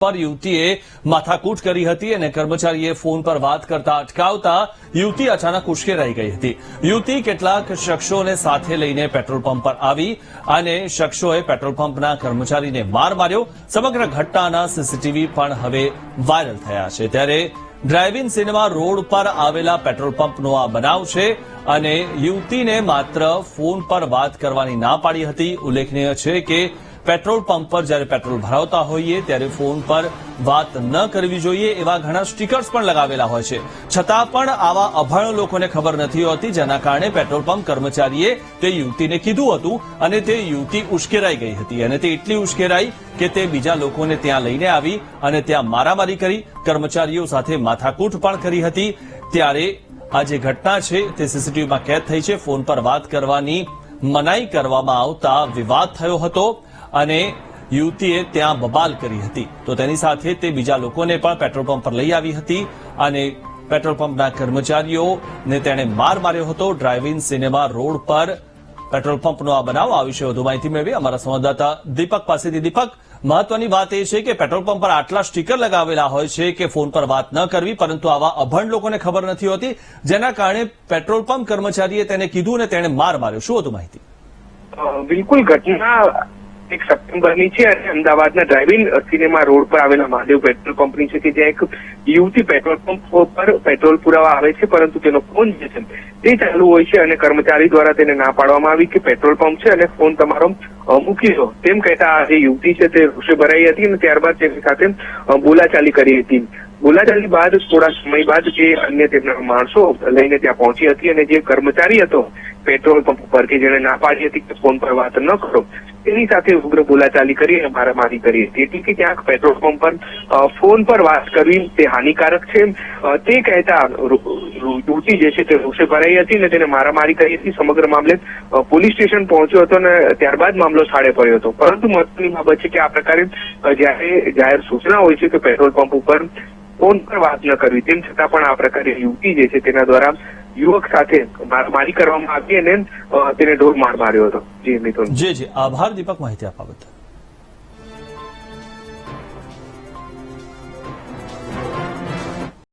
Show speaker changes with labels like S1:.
S1: પર યુવતીએ માથાકૂટ કરી હતી અને કર્મચારીએ ફોન પર વાત કરતા અટકાવતા યુવતી અચાનક ઉશ્કેરાઈ ગઈ હતી. યુવતી કેટલાક શખ્સોને સાથે લઈને પેટ્રોલ પંપ પર આવી અને શખ્સોએ પેટ્રોલ પંપના કર્મચારીને માર માર્યો. સમગ્ર ઘટનાના સીસીટીવી પણ હવે વાયરલ થયા છે. ત્યારે ડ્રાઇવિંગ સિનેમા રોડ પર આવેલા પેટ્રોલ પંપનો આ બનાવ છે અને યુવતીને માત્ર ફોન પર વાત કરવાની ના પાડી હતી. ઉલ્લેખનીય છે કે પેટ્રોલ પંપ પર જ્યારે પેટ્રોલ ભરાવતા હોઈએ ત્યારે ફોન પર વાત ન કરવી જોઈએ એવા ઘણા સ્ટીકર્સ પણ લગાવેલા હોય છે. છતાં પણ આવા અભણ લોકોને ખબર નથી હોતી, જેના કારણે પેટ્રોલ પંપ કર્મચારીએ તે યુવતીને કીધું હતું અને તે યુવતી ઉશ્કેરાઈ ગઈ હતી અને તે એટલી ઉશ્કેરાઈ કે તે બીજા લોકોને ત્યાં લઈને આવી અને ત્યાં મારામારી કરી, કર્મચારીઓ સાથે માથાકૂટ પણ કરી હતી. ત્યારે આ જે ઘટના છે તે સીસીટીવીમાં કેદ થઈ છે. ફોન પર વાત કરવાની મનાઈ કરવામાં આવતા વિવાદ થયો હતો. અને યુવતીએ ત્યાં બબાલ કરી હતી. તો તેની સાથે તે બીજા લોકોને પણ પેટ્રોલ પંપ પર લઈ આવી હતી અને પેટ્રોલ પંપના કર્મચારીઓને તેણે માર માર્યો હતો. ડ્રાઇવિંગ સિનેમા રોડ પર પેટ્રોલ પંપનો આ બનાવ. આ વિશે વધુ માહિતી મેળવી અમારા સંવાદદાતા દીપક પાસેથી. દીપક, મહત્વની વાત એ છે કે પેટ્રોલ પંપ પર આટલા સ્ટીકર લગાવેલા હોય છે કે ફોન પર વાત ન કરવી, પરંતુ આવા અભણ લોકોને ખબર નથી હોતી, જેના કારણે પેટ્રોલ પંપ કર્મચારીએ તેને કીધું અને તેણે માર માર્યો. શું હતું માહિતી?
S2: બિલકુલ, ઘટના એક સપ્ટેમ્બરની છે અને અમદાવાદના ડ્રાઇવિંગ સિનેમા રોડ પર આવેલા મહાદેવ પેટ્રોલ કંપની છે કે જ્યાં એક યુવતી પેટ્રોલ પંપ પર પેટ્રોલ પુરાવા આવે છે, પરંતુ તેનો ફોન જે છે તે ચાલુ હોય છે અને કર્મચારી દ્વારા તેને ના પાડવામાં આવી કે પેટ્રોલ પંપ છે અને ફોન તમારો મૂકી દો. તેમ કહેતા આ જે યુવતી છે તે રોષે ભરાઈ હતી અને ત્યારબાદ તેની સાથે બોલાચાલી કરી હતી. બોલાચાલી બાદ થોડા સમય બાદ જે અન્ય તેમના માણસો લઈને ત્યાં પહોંચી હતી અને જે કર્મચારી હતો પેટ્રોલ પંપ પર કે જેને ના પાડી હતી કે ફોન પર વાત ન કરો તેની સાથે ઉગ્ર બોલાચાલી કરી અને મારામારી કરી હતી. એટલે કે ક્યાંક પેટ્રોલ પંપ પર ફોન પર વાત કરવી તે હાનિકારક છે. તે કહેતા યુવતી જે છે તે રોષે ભરાઈ હતી અને તેને મારામારી કરી હતી. સમગ્ર મામલે પોલીસ સ્ટેશન પહોંચ્યો હતો અને ત્યારબાદ મામલો સાડે પડ્યો હતો. પરંતુ મહત્વની બાબત છે કે આ પ્રકારે જ્યારે જાહેર સૂચના હોય છે કે પેટ્રોલ પંપ ઉપર ફોન પર વાત ન કરવી, તેમ છતાં પણ આ પ્રકારે યુવતી જે છે તેના દ્વારા યુવક સાથે મારી કરવામાં આવી અને તેને ઢોર માર માર્યો હતો. જી, મિથુન.
S1: જી જી. આભાર, દીપક. માહિતી આપવા બદલ.